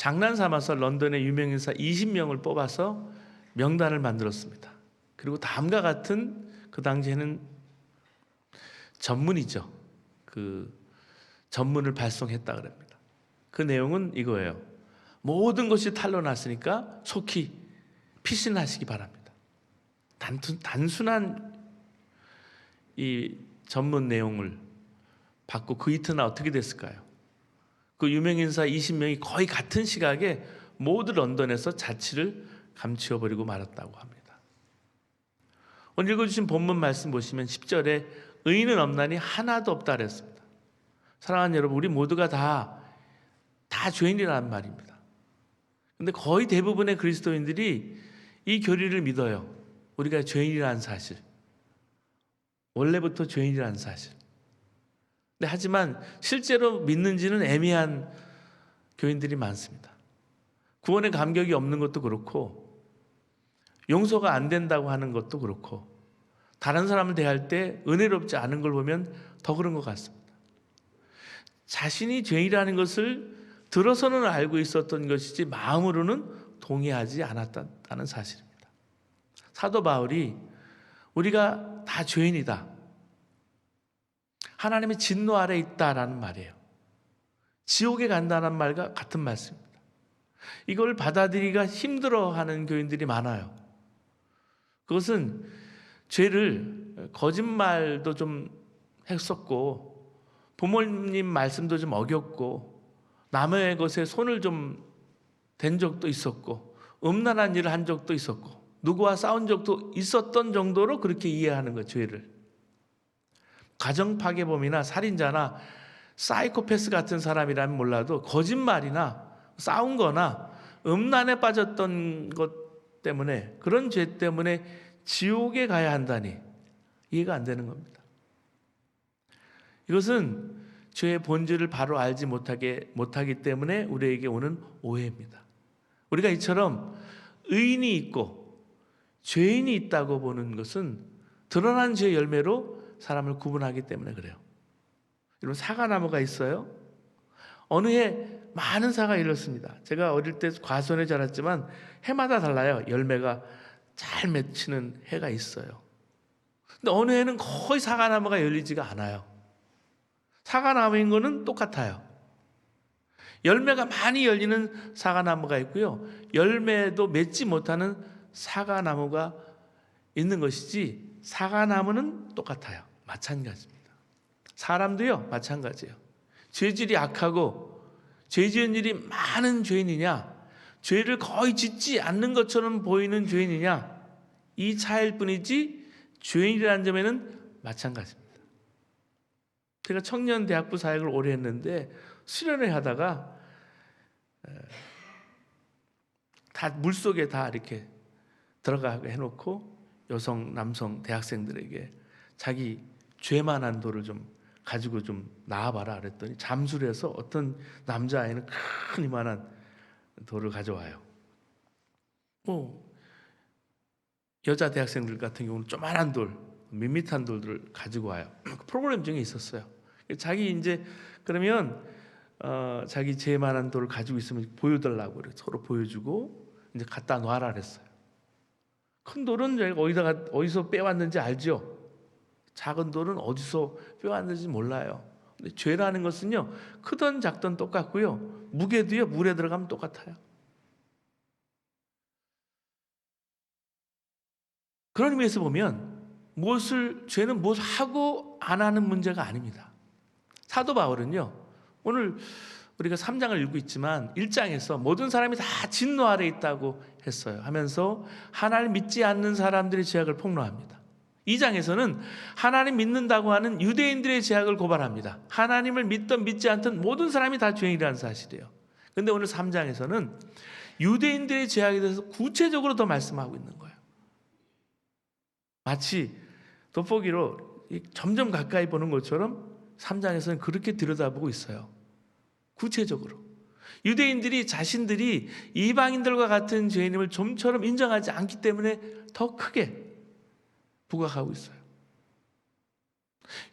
장난 삼아서 런던의 유명 인사 20명을 뽑아서 명단을 만들었습니다. 그리고 다음과 같은 그 당시에는 전문이죠. 그 전문을 발송했다 그럽니다. 그 내용은 이거예요. 모든 것이 탄로났으니까 속히 피신하시기 바랍니다. 단순, 단순한 이 전문 내용을 받고 그 이튿날 어떻게 됐을까요? 그 유명 인사 20명이 거의 같은 시각에 모두 런던에서 자취를 감추어 버리고 말았다고 합니다. 오늘 읽어 주신 본문 말씀 보시면 10절에 의인은 없나니 하나도 없다 그랬습니다. 사랑하는 여러분, 우리 모두가 다, 다 죄인이라는 말입니다. 근데 거의 대부분의 그리스도인들이 이 교리를 믿어요. 우리가 죄인이라는 사실. 원래부터 죄인이라는 사실. 근데 하지만 실제로 믿는지는 애매한 교인들이 많습니다. 구원의 감격이 없는 것도 그렇고 용서가 안 된다고 하는 것도 그렇고 다른 사람을 대할 때 은혜롭지 않은 걸 보면 더 그런 것 같습니다. 자신이 죄인이라는 것을 들어서는 알고 있었던 것이지 마음으로는 동의하지 않았다는 사실입니다. 사도 바울이 우리가 다 죄인이다. 하나님의 진노 아래 있다라는 말이에요. 지옥에 간다는 말과 같은 말씀입니다. 이걸 받아들이기가 힘들어하는 교인들이 많아요. 그것은 죄를 거짓말도 좀 했었고 부모님 말씀도 좀 어겼고 남의 것에 손을 좀 댄 적도 있었고 음란한 일을 한 적도 있었고 누구와 싸운 적도 있었던 정도로 그렇게 이해하는 거 죄를 가정 파괴범이나 살인자나 사이코패스 같은 사람이라면 몰라도 거짓말이나 싸운 거나 음란에 빠졌던 것 때문에 그런 죄 때문에 지옥에 가야 한다니 이해가 안 되는 겁니다. 이것은 죄의 본질을 바로 알지 못하게 못하기 때문에 우리에게 오는 오해입니다. 우리가 이처럼 의인이 있고 죄인이 있다고 보는 것은 드러난 죄의 열매로 사람을 구분하기 때문에 그래요. 여러분 사과나무가 있어요. 어느 해 많은 사가 일었습니다. 제가 어릴 때 과수원에 자랐지만 해마다 달라요. 열매가 잘 맺히는 해가 있어요. 근데 어느 해는 거의 사과나무가 열리지가 않아요. 사과나무인 거는 똑같아요. 열매가 많이 열리는 사과나무가 있고요. 열매도 맺지 못하는 사과나무가 있는 것이지 사과나무는 똑같아요. 마찬가지입니다. 사람도요, 마찬가지예요. 죄질이 악하고 죄 지은 일이 많은 죄인이냐, 죄를 거의 짓지 않는 것처럼 보이는 죄인이냐, 이 차이일 뿐이지 죄인이라는 점에는 마찬가지입니다. 제가 청년 대학부 사역을 오래 했는데 수련회 하다가 다 물속에 다 이렇게 들어가게 해놓고 여성, 남성, 대학생들에게 자기 죄만한 돌을 좀 가지고 좀 나와봐라 그랬더니 잠수를 해서 어떤 남자아이는 큰 이만한 돌을 가져와요. 뭐 여자 대학생들 같은 경우는 조만한 돌, 밋밋한 돌들을 가지고 와요. 그 프로그램 중에 있었어요. 자기 이제 그러면 어, 자기 죄만한 돌을 가지고 있으면 보여달라고 그래 서로 보여주고 이제 갖다 놔라 그랬어요. 큰 돌은 어디다가 어디서 빼왔는지 알죠. 작은 돌은 어디서 빼왔는지 몰라요. 근데 죄라는 것은요 크든 작든 똑같고요 무게도요 물에 들어가면 똑같아요. 그런 의미에서 보면 무엇을 죄는 무엇을 하고 안 하는 문제가 아닙니다. 사도 바울은요 오늘 우리가 3장을 읽고 있지만 1장에서 모든 사람이 다 진노 아래 있다고 했어요. 하면서 하나님 믿지 않는 사람들의 죄악을 폭로합니다. 2장에서는 하나님 믿는다고 하는 유대인들의 죄악을 고발합니다. 하나님을 믿던 믿지 않던 모든 사람이 다 죄인이라는 사실이에요. 근데 오늘 3장에서는 유대인들의 죄악에 대해서 구체적으로 더 말씀하고 있는 거예요. 마치 돋보기로 점점 가까이 보는 것처럼 3장에서는 그렇게 들여다보고 있어요. 구체적으로. 유대인들이 자신들이 이방인들과 같은 죄인임을 좀처럼 인정하지 않기 때문에 더 크게 부각하고 있어요.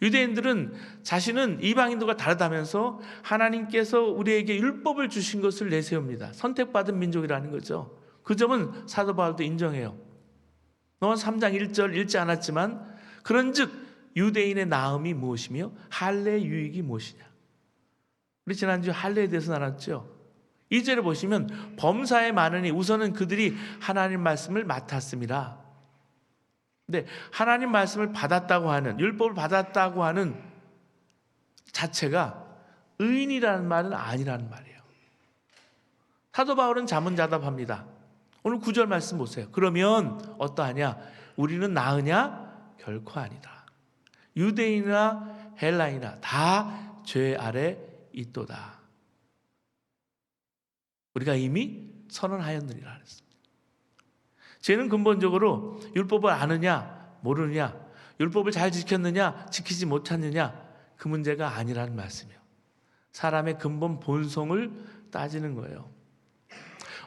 유대인들은 자신은 이방인들과 다르다면서 하나님께서 우리에게 율법을 주신 것을 내세웁니다. 선택받은 민족이라는 거죠. 그 점은 사도 바울도 인정해요. 너는 3장 1절 읽지 않았지만 그런즉 유대인의 나음이 무엇이며 할례의 유익이 무엇이냐. 우리 지난주 할례에 대해서 나눴죠. 2절에 보시면 범사에 많으니 우선은 그들이 하나님 말씀을 맡았습니다. 근데 하나님 말씀을 받았다고 하는 율법을 받았다고 하는 자체가 의인이라는 말은 아니라는 말이에요. 사도 바울은 자문자답합니다. 오늘 구절 말씀 보세요. 그러면 어떠하냐? 우리는 나으냐? 결코 아니다. 유대인이나 헬라이나 다 죄 아래 있도다. 우리가 이미 선언하였느니라 그랬습니다. 죄는 근본적으로 율법을 아느냐 모르느냐 율법을 잘 지켰느냐 지키지 못했느냐 그 문제가 아니라는 말씀이요. 사람의 근본 본성을 따지는 거예요.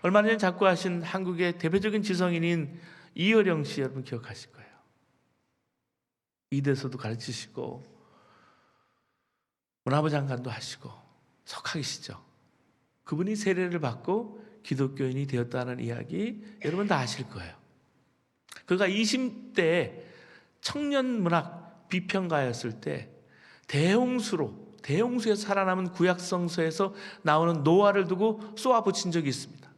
얼마 전에 작고하신 한국의 대표적인 지성인인 이어령 씨 여러분 기억하실 거예요. 이대서도 가르치시고 문화부 장관도 하시고 석학이시죠. 그분이 세례를 받고 기독교인이 되었다는 이야기 여러분 다 아실 거예요. 그가 20대 청년 문학 비평가였을 때 대홍수로 대홍수에서 살아남은 구약 성서에서 나오는 노아를 두고 쏘아 붙인 적이 있습니다.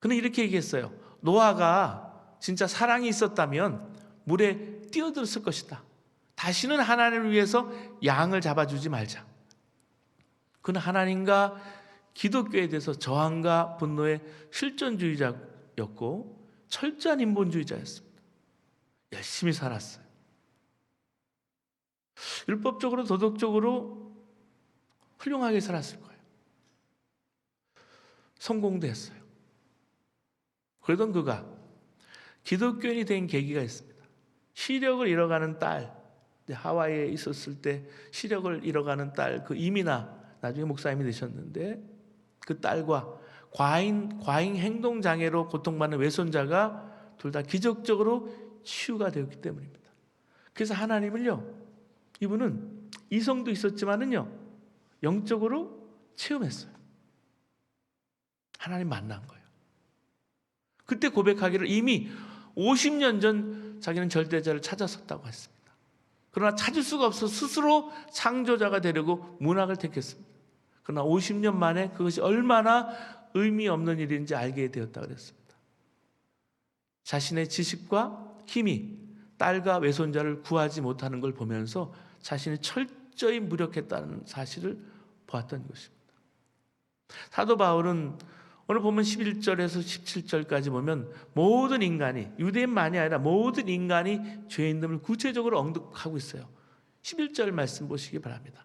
그는 이렇게 얘기했어요. 노아가 진짜 사랑이 있었다면 물에 뛰어들었을 것이다. 다시는 하나님을 위해서 양을 잡아주지 말자. 그는 하나님과 기독교에 대해서 저항과 분노의 실존주의자였고 철저한 인본주의자였습니다. 열심히 살았어요. 율법적으로 도덕적으로 훌륭하게 살았을 거예요. 성공도 했어요. 그러던 그가 기독교인이 된 계기가 있습니다. 시력을 잃어가는 딸, 하와이에 있었을 때 시력을 잃어가는 딸, 그 이민아, 나중에 목사님이 되셨는데 그 딸과 과잉, 과잉 행동 장애로 고통받는 외손자가 둘 다 기적적으로 치유가 되었기 때문입니다. 그래서 하나님을요, 이분은 이성도 있었지만은요, 영적으로 체험했어요. 하나님 만난 거예요. 그때 고백하기를 이미 50년 전 자기는 절대자를 찾았었다고 했습니다. 그러나 찾을 수가 없어 스스로 창조자가 되려고 문학을 택했습니다. 그러나 50년 만에 그것이 얼마나 의미 없는 일인지 알게 되었다 그랬습니다. 자신의 지식과 힘이 딸과 외손자를 구하지 못하는 걸 보면서 자신이 철저히 무력했다는 사실을 보았던 것입니다. 사도 바울은 오늘 보면 11절에서 17절까지 보면 모든 인간이 유대인만이 아니라 모든 인간이 죄인됨을 구체적으로 언급하고 있어요. 11절 말씀 보시기 바랍니다.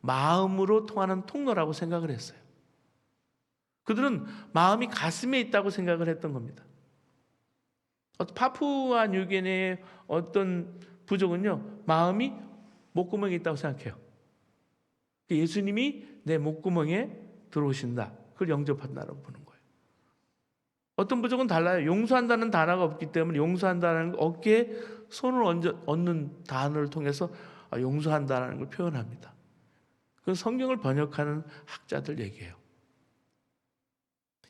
마음으로 통하는 통로라고 생각을 했어요. 그들은 마음이 가슴에 있다고 생각을 했던 겁니다. 파푸아 뉴기니의 어떤 부족은요, 마음이 목구멍에 있다고 생각해요. 예수님이 내 목구멍에 들어오신다. 그걸 영접한다라고 보는 거예요. 어떤 부족은 달라요. 용서한다는 단어가 없기 때문에 용서한다는 어깨에 손을 얹는 단어를 통해서 아, 용서한다는 걸 표현합니다. 그 성경을 번역하는 학자들 얘기예요.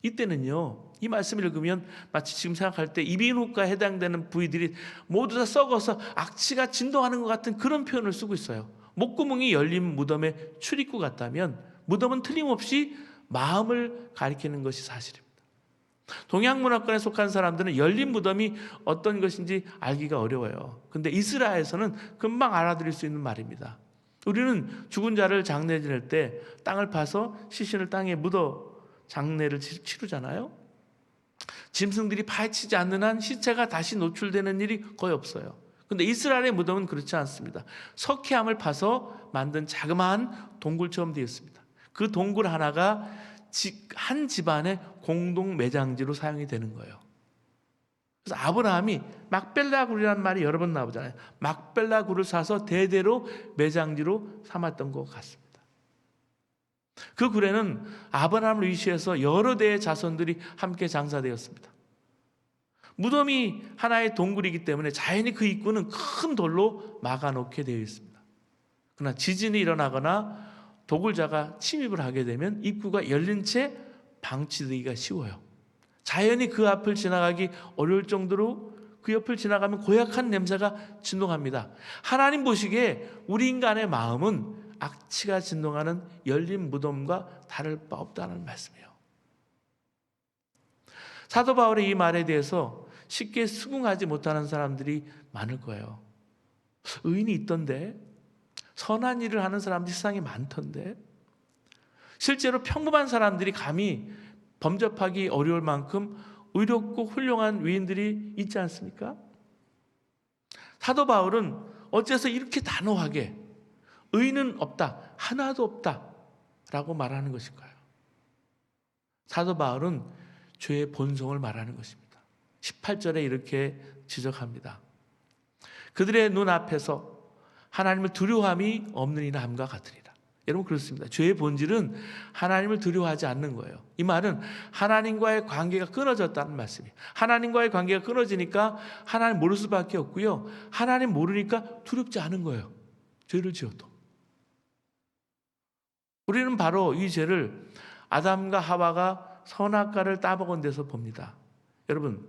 이때는요, 이 말씀을 읽으면 마치 지금 생각할 때 이비인후과에 해당되는 부위들이 모두 다 썩어서 악취가 진동하는 것 같은 그런 표현을 쓰고 있어요. 목구멍이 열린 무덤의 출입구 같다면 무덤은 틀림없이 마음을 가리키는 것이 사실입니다. 동양문화권에 속한 사람들은 열린 무덤이 어떤 것인지 알기가 어려워요. 근데 이스라엘에서는 금방 알아들을 수 있는 말입니다. 우리는 죽은 자를 장례 지낼 때 땅을 파서 시신을 땅에 묻어 장례를 치르잖아요. 짐승들이 파헤치지 않는 한 시체가 다시 노출되는 일이 거의 없어요. 근데 이스라엘의 무덤은 그렇지 않습니다. 석회암을 파서 만든 자그마한 동굴처럼 되어 있습니다. 그 동굴 하나가 지- 한 집안의 공동 매장지로 사용이 되는 거예요. 그래서 아브라함이 막벨라 굴이라는 말이 여러 번 나오잖아요. 막벨라 굴을 사서 대대로 매장지로 삼았던 것 같습니다. 그 굴에는 아브라함을 위시해서 여러 대의 자손들이 함께 장사되었습니다. 무덤이 하나의 동굴이기 때문에 자연히 그 입구는 큰 돌로 막아놓게 되어 있습니다. 그러나 지진이 일어나거나 도굴자가 침입을 하게 되면 입구가 열린 채 방치되기가 쉬워요. 자연히 그 앞을 지나가기 어려울 정도로 그 옆을 지나가면 고약한 냄새가 진동합니다. 하나님 보시기에 우리 인간의 마음은 악취가 진동하는 열린 무덤과 다를 바 없다는 말씀이에요. 사도 바울의 이 말에 대해서 쉽게 수긍하지 못하는 사람들이 많을 거예요. 의인이 있던데 선한 일을 하는 사람들이 세상에 많던데 실제로 평범한 사람들이 감히 범접하기 어려울 만큼 의롭고 훌륭한 위인들이 있지 않습니까? 사도 바울은 어째서 이렇게 단호하게 의인은 없다, 하나도 없다 라고 말하는 것일까요? 사도 바울은 죄의 본성을 말하는 것입니다. 18절에 이렇게 지적합니다. 그들의 눈앞에서 하나님을 두려워함이 없는 이나 함과 같으리라. 여러분 그렇습니다. 죄의 본질은 하나님을 두려워하지 않는 거예요. 이 말은 하나님과의 관계가 끊어졌다는 말씀이에요. 하나님과의 관계가 끊어지니까 하나님 모를 수밖에 없고요. 하나님 모르니까 두렵지 않은 거예요. 죄를 지어도. 우리는 바로 이 죄를 아담과 하와가 선악과를 따먹은 데서 봅니다. 여러분,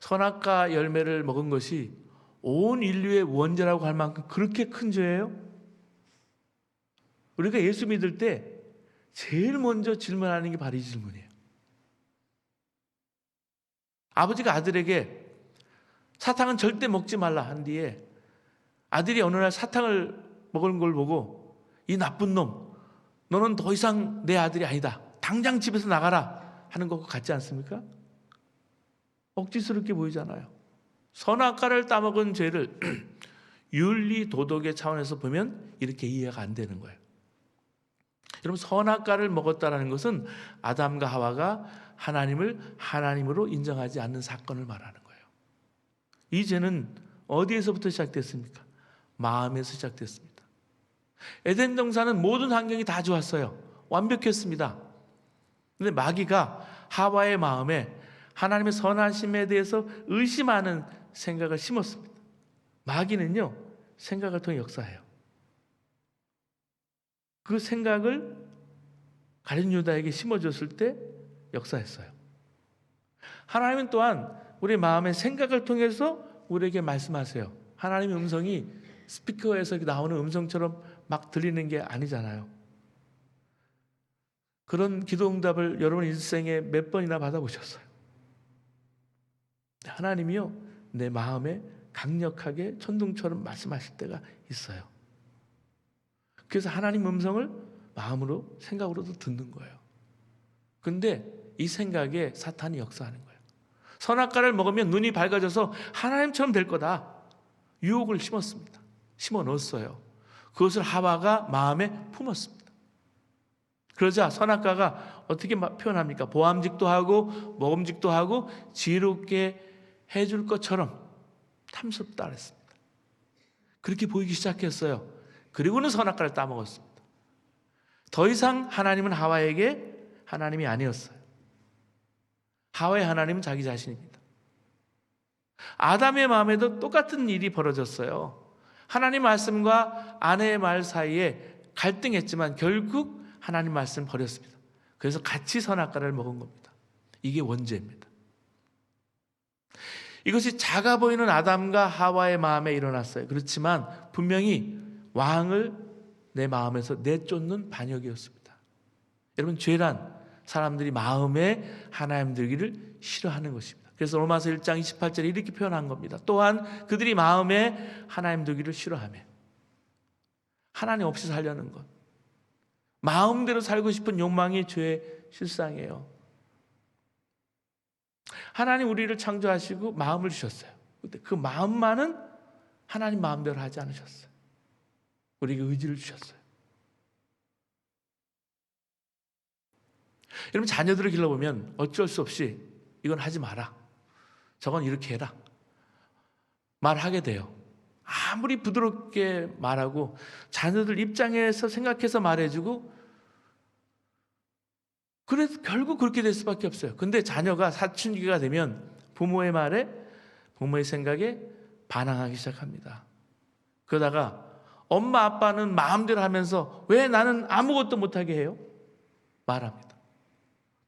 선악과 열매를 먹은 것이 온 인류의 원죄라고 할 만큼 그렇게 큰 죄예요? 우리가 예수 믿을 때 제일 먼저 질문하는 게 바로 이 질문이에요. 아버지가 아들에게 사탕은 절대 먹지 말라 한 뒤에 아들이 어느 날 사탕을 먹은 걸 보고 이 나쁜 놈, 너는 더 이상 내 아들이 아니다. 당장 집에서 나가라 하는 것 같지 않습니까? 억지스럽게 보이잖아요. 선악과를 따먹은 죄를 윤리 도덕의 차원에서 보면 이렇게 이해가 안 되는 거예요. 여러분 선악과를 먹었다라는 것은 아담과 하와가 하나님을 하나님으로 인정하지 않는 사건을 말하는 거예요. 이 죄는 어디에서부터 시작됐습니까? 마음에서 시작됐습니다. 에덴 동산은 모든 환경이 다 좋았어요. 완벽했습니다. 근데 마귀가 하와의 마음에 하나님의 선하심에 대해서 의심하는 생각을 심었습니다. 마귀는요, 생각을 통해 역사해요. 그 생각을 가룟 유다에게 심어줬을 때 역사했어요. 하나님은 또한 우리 마음의 생각을 통해서 우리에게 말씀하세요. 하나님의 음성이 스피커에서 나오는 음성처럼 막 들리는 게 아니잖아요. 그런 기도 응답을 여러분 일생에 몇 번이나 받아보셨어요. 하나님이요, 내 마음에 강력하게 천둥처럼 말씀하실 때가 있어요. 그래서 하나님 음성을 마음으로 생각으로도 듣는 거예요. 근데 이 생각에 사탄이 역사하는 거예요. 선악과를 먹으면 눈이 밝아져서 하나님처럼 될 거다. 유혹을 심었습니다. 심어 넣었어요. 그것을 하와가 마음에 품었습니다. 그러자 선악과가 어떻게 표현합니까? 보암직도 하고 먹음직도 하고 지혜롭게 해줄 것처럼 탐스럽다 그랬습니다. 그렇게 보이기 시작했어요. 그리고는 선악과를 따먹었습니다. 더 이상 하나님은 하와에게 하나님이 아니었어요. 하와의 하나님은 자기 자신입니다. 아담의 마음에도 똑같은 일이 벌어졌어요. 하나님 말씀과 아내의 말 사이에 갈등했지만 결국 하나님 말씀 버렸습니다. 그래서 같이 선악과를 먹은 겁니다. 이게 원죄입니다. 이것이 작아 보이는 아담과 하와의 마음에 일어났어요. 그렇지만 분명히 왕을 내 마음에서 내쫓는 반역이었습니다. 여러분 죄란 사람들이 마음에 하나님 들기를 싫어하는 것입니다. 그래서 로마서 1장 28절에 이렇게 표현한 겁니다. 또한 그들이 마음에 하나님 되기를 싫어하며 하나님 없이 살려는 것. 마음대로 살고 싶은 욕망이 죄의 실상이에요. 하나님 우리를 창조하시고 마음을 주셨어요. 근데 그 마음만은 하나님 마음대로 하지 않으셨어요. 우리에게 의지를 주셨어요. 여러분 자녀들을 길러보면 어쩔 수 없이 이건 하지 마라. 저건 이렇게 해라. 말하게 돼요. 아무리 부드럽게 말하고 자녀들 입장에서 생각해서 말해주고 그래서 결국 그렇게 될 수밖에 없어요. 근데 자녀가 사춘기가 되면 부모의 말에 부모의 생각에 반항하기 시작합니다. 그러다가 엄마 아빠는 마음대로 하면서 왜 나는 아무것도 못하게 해요? 말합니다.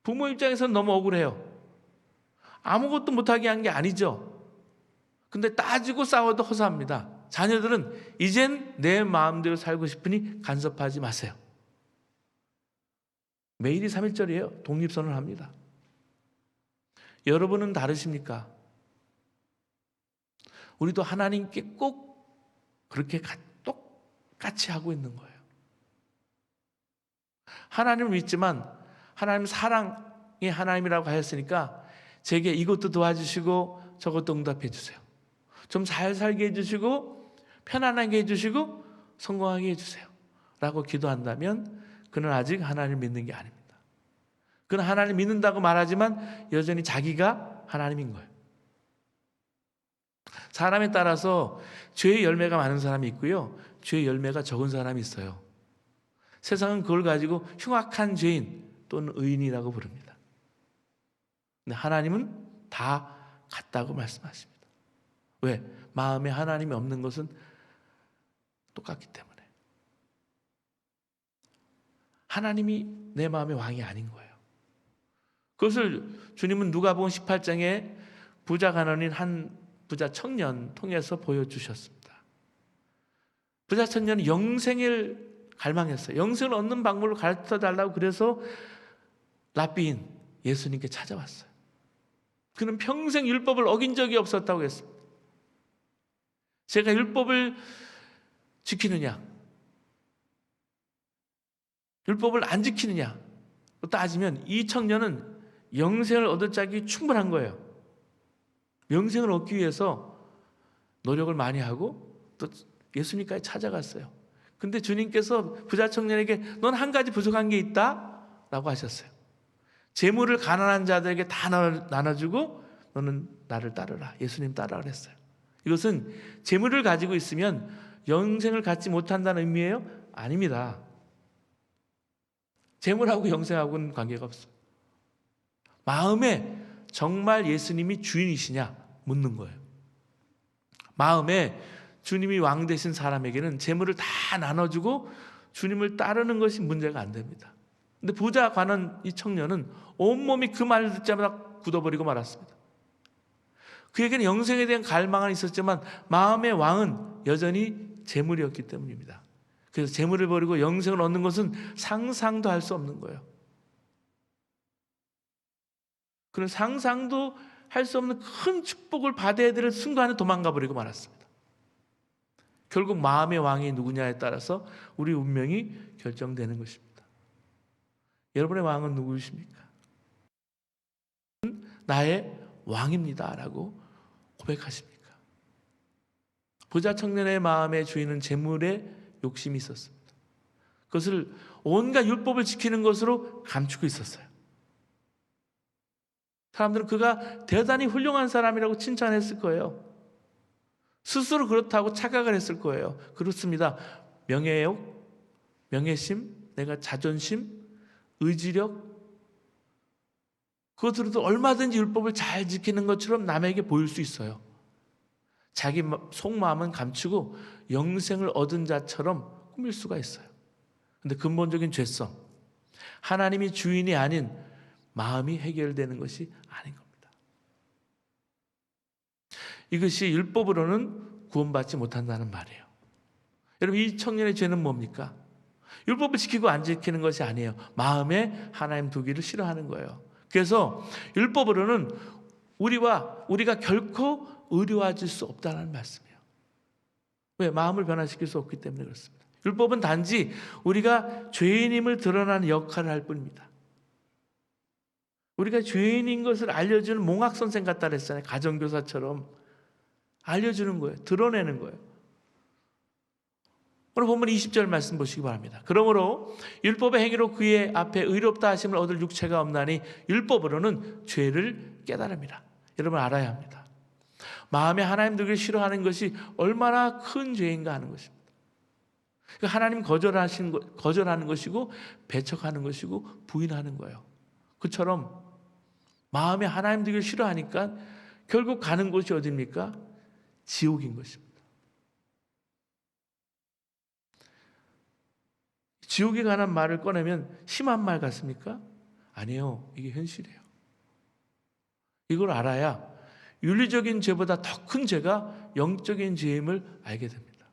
부모 입장에서는 너무 억울해요. 아무것도 못하게 한 게 아니죠. 근데 따지고 싸워도 허사합니다. 자녀들은 이젠 내 마음대로 살고 싶으니 간섭하지 마세요. 매일이 3일절이에요. 독립선을 합니다. 여러분은 다르십니까? 우리도 하나님께 꼭 그렇게 가- 똑 같이 하고 있는 거예요. 하나님을 믿지만 하나님 사랑의 하나님이라고 하였으니까 제게 이것도 도와주시고 저것도 응답해 주세요. 좀 잘 살게 해주시고 편안하게 해주시고 성공하게 해주세요. 라고 기도한다면 그는 아직 하나님을 믿는 게 아닙니다. 그는 하나님 믿는다고 말하지만 여전히 자기가 하나님인 거예요. 사람에 따라서 죄의 열매가 많은 사람이 있고요. 죄의 열매가 적은 사람이 있어요. 세상은 그걸 가지고 흉악한 죄인 또는 의인이라고 부릅니다. 근데 하나님은 다 같다고 말씀하십니다. 왜? 마음에 하나님이 없는 것은 똑같기 때문에. 하나님이 내 마음의 왕이 아닌 거예요. 그것을 주님은 누가복음 18장에 부자 간원인 한 부자 청년 통해서 보여주셨습니다. 부자 청년은 영생을 갈망했어요. 영생을 얻는 방법을 가르쳐 달라고 그래서 랍비인 예수님께 찾아왔어요. 그는 평생 율법을 어긴 적이 없었다고 했습니다. 제가 율법을 지키느냐, 율법을 안 지키느냐 따지면 이 청년은 영생을 얻을 자격이 충분한 거예요. 영생을 얻기 위해서 노력을 많이 하고 또 예수님까지 찾아갔어요. 근데 주님께서 부자 청년에게 넌 한 가지 부족한 게 있다? 라고 하셨어요. 재물을 가난한 자들에게 다 나눠- 나눠주고 너는 나를 따르라. 예수님 따라 그랬어요. 이것은 재물을 가지고 있으면 영생을 갖지 못한다는 의미예요? 아닙니다. 재물하고 영생하고는 관계가 없어요. 마음에 정말 예수님이 주인이시냐 묻는 거예요. 마음에 주님이 왕 되신 사람에게는 재물을 다 나눠주고 주님을 따르는 것이 문제가 안 됩니다. 근데 부자 관원 이 청년은 온몸이 그 말을 듣자마자 굳어버리고 말았습니다. 그에게는 영생에 대한 갈망은 있었지만 마음의 왕은 여전히 재물이었기 때문입니다. 그래서 재물을 버리고 영생을 얻는 것은 상상도 할 수 없는 거예요. 그런 상상도 할 수 없는 큰 축복을 받아야 될 순간에 도망가 버리고 말았습니다. 결국 마음의 왕이 누구냐에 따라서 우리 운명이 결정되는 것입니다. 여러분의 왕은 누구이십니까? 나의 왕입니다라고 고백하십니까? 부자 청년의 마음의 주인은 재물에 욕심이 있었습니다. 그것을 온갖 율법을 지키는 것으로 감추고 있었어요. 사람들은 그가 대단히 훌륭한 사람이라고 칭찬했을 거예요. 스스로 그렇다고 착각을 했을 거예요. 그렇습니다. 명예욕, 명예심, 내가 자존심, 의지력, 그것으로도 얼마든지 율법을 잘 지키는 것처럼 남에게 보일 수 있어요. 자기 속마음은 감추고 영생을 얻은 자처럼 꾸밀 수가 있어요. 근데 근본적인 죄성, 하나님이 주인이 아닌 마음이 해결되는 것이 아닌 겁니다. 이것이 율법으로는 구원받지 못한다는 말이에요. 여러분, 이 청년의 죄는 뭡니까? 율법을 지키고 안 지키는 것이 아니에요. 마음에 하나님 두기를 싫어하는 거예요. 그래서 율법으로는 우리와 우리가 결코 의료화질 수 없다는 말씀이에요. 왜? 마음을 변화시킬 수 없기 때문에 그렇습니다. 율법은 단지 우리가 죄인임을 드러나는 역할을 할 뿐입니다. 우리가 죄인인 것을 알려주는 몽학 선생 같다 그랬잖아요. 가정교사처럼 알려주는 거예요. 드러내는 거예요. 오늘 본문 20절 말씀 보시기 바랍니다. 그러므로 율법의 행위로 그의 앞에 의롭다 하심을 얻을 육체가 없나니 율법으로는 죄를 깨달음이라. 여러분 알아야 합니다. 마음에 하나님 되기를 싫어하는 것이 얼마나 큰 죄인가 하는 것입니다. 그 하나님 거절하신 것, 거절하는 것이고 배척하는 것이고 부인하는 거예요. 그처럼 마음에 하나님 되기를 싫어하니까 결국 가는 곳이 어디입니까? 지옥인 것입니다. 지옥에 관한 말을 꺼내면 심한 말 같습니까? 아니에요. 이게 현실이에요. 이걸 알아야 윤리적인 죄보다 더 큰 죄가 영적인 죄임을 알게 됩니다.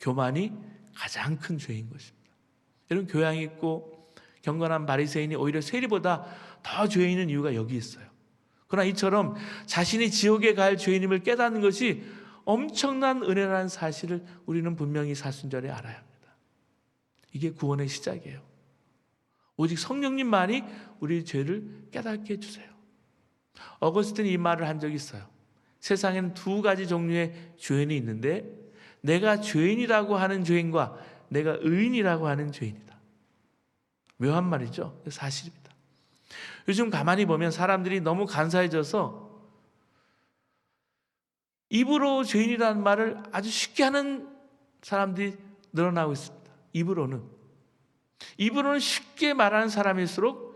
교만이 가장 큰 죄인 것입니다. 이런 교양 있고 경건한 바리새인이 오히려 세리보다 더 죄인인 이유가 여기 있어요. 그러나 이처럼 자신이 지옥에 갈 죄인임을 깨닫는 것이 엄청난 은혜라는 사실을 우리는 분명히 사순절에 알아야 합니다. 이게 구원의 시작이에요. 오직 성령님만이 우리 죄를 깨닫게 해주세요. 어거스틴이 이 말을 한 적이 있어요. 세상에는 두 가지 종류의 죄인이 있는데 내가 죄인이라고 하는 죄인과 내가 의인이라고 하는 죄인이다. 묘한 말이죠. 사실입니다. 요즘 가만히 보면 사람들이 너무 간사해져서 입으로 죄인이라는 말을 아주 쉽게 하는 사람들이 늘어나고 있습니다. 입으로는 입으로는 쉽게 말하는 사람일수록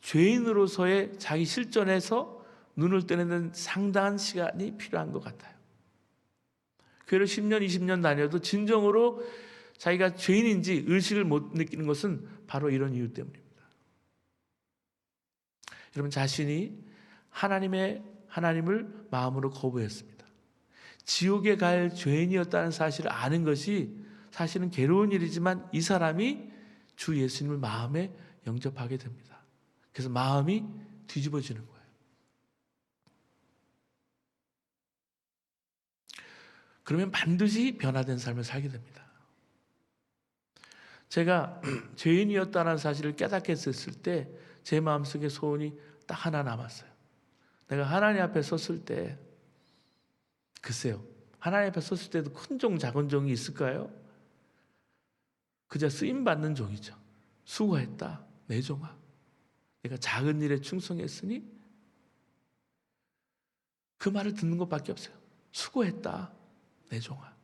죄인으로서의 자기 실존에서 눈을 뜨는 상당한 시간이 필요한 것 같아요. 교회를 10년, 20년 다녀도 진정으로 자기가 죄인인지 의식을 못 느끼는 것은 바로 이런 이유 때문입니다. 여러분 자신이 하나님의 하나님을 마음으로 거부했습니다. 지옥에 갈 죄인이었다는 사실을 아는 것이 사실은 괴로운 일이지만 이 사람이 주 예수님을 마음에 영접하게 됩니다. 그래서 마음이 뒤집어지는 거예요. 그러면 반드시 변화된 삶을 살게 됩니다. 제가 죄인이었다는 사실을 깨닫게 했을 때 제 마음속에 소원이 딱 하나 남았어요. 내가 하나님 앞에 섰을 때 글쎄요. 하나님 앞에 섰을 때도 큰 종 작은 종이 있을까요? 그저 쓰임 받는 종이죠. 수고했다. 내 종아. 내가 작은 일에 충성했으니 그 말을 듣는 것밖에 없어요. 수고했다. 내 종아.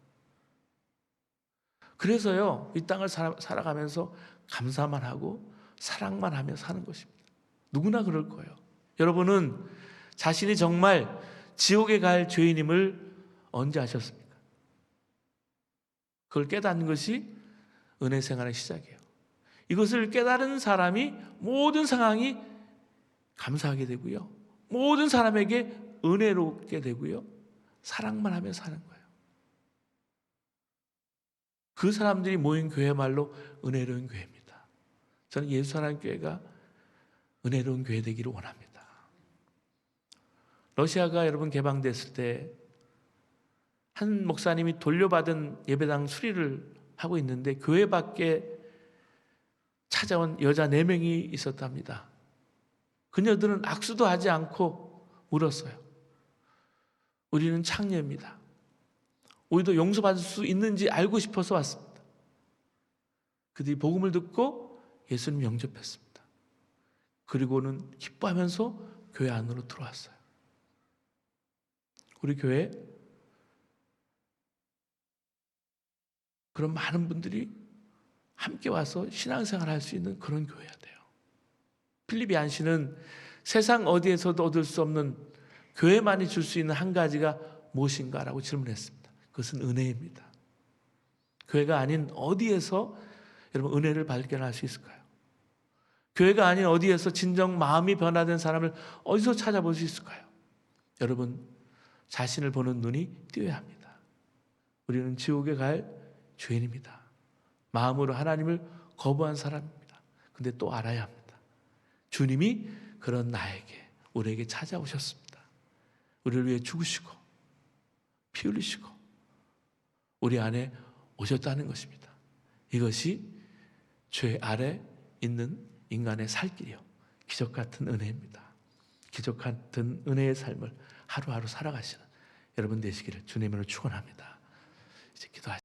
그래서요, 이 땅을 살아, 살아가면서 감사만 하고 사랑만 하며 사는 것입니다. 누구나 그럴 거예요. 여러분은 자신이 정말 지옥에 갈 죄인임을 언제 아셨습니까? 그걸 깨닫는 것이 은혜 생활의 시작이에요. 이것을 깨달은 사람이 모든 상황이 감사하게 되고요. 모든 사람에게 은혜롭게 되고요. 사랑만 하며 사는 거예요. 그 사람들이 모인 교회 말로 은혜로운 교회입니다. 저는 예수 하나님 교회가 은혜로운 교회 되기를 원합니다. 러시아가 여러분 개방됐을 때 한 목사님이 돌려받은 예배당 수리를 하고 있는데 교회 밖에 찾아온 여자 네 명이 있었답니다. 그녀들은 악수도 하지 않고 울었어요. 우리는 창녀입니다. 우리도 용서받을 수 있는지 알고 싶어서 왔습니다. 그들이 복음을 듣고 예수님 영접했습니다. 그리고는 기뻐하면서 교회 안으로 들어왔어요. 우리 교회 그런 많은 분들이 함께 와서 신앙생활 할 수 있는 그런 교회가 돼요. 필립이 안 씨는 세상 어디에서도 얻을 수 없는 교회만이 줄 수 있는 한 가지가 무엇인가라고 질문했습니다. 그것은 은혜입니다. 교회가 아닌 어디에서 여러분 은혜를 발견할 수 있을까요? 교회가 아닌 어디에서 진정 마음이 변화된 사람을 어디서 찾아볼 수 있을까요? 여러분 자신을 보는 눈이 띄어야 합니다. 우리는 지옥에 갈 죄인입니다. 마음으로 하나님을 거부한 사람입니다. 근데 또 알아야 합니다. 주님이 그런 나에게 우리에게 찾아오셨습니다. 우리를 위해 죽으시고 피 흘리시고 우리 안에 오셨다는 것입니다. 이것이 죄 아래 있는 인간의 살 길이요. 기적 같은 은혜입니다. 기적 같은 은혜의 삶을 하루하루 살아가시는 여러분 되시기를 주님으로 축원합니다. 이제 기도하시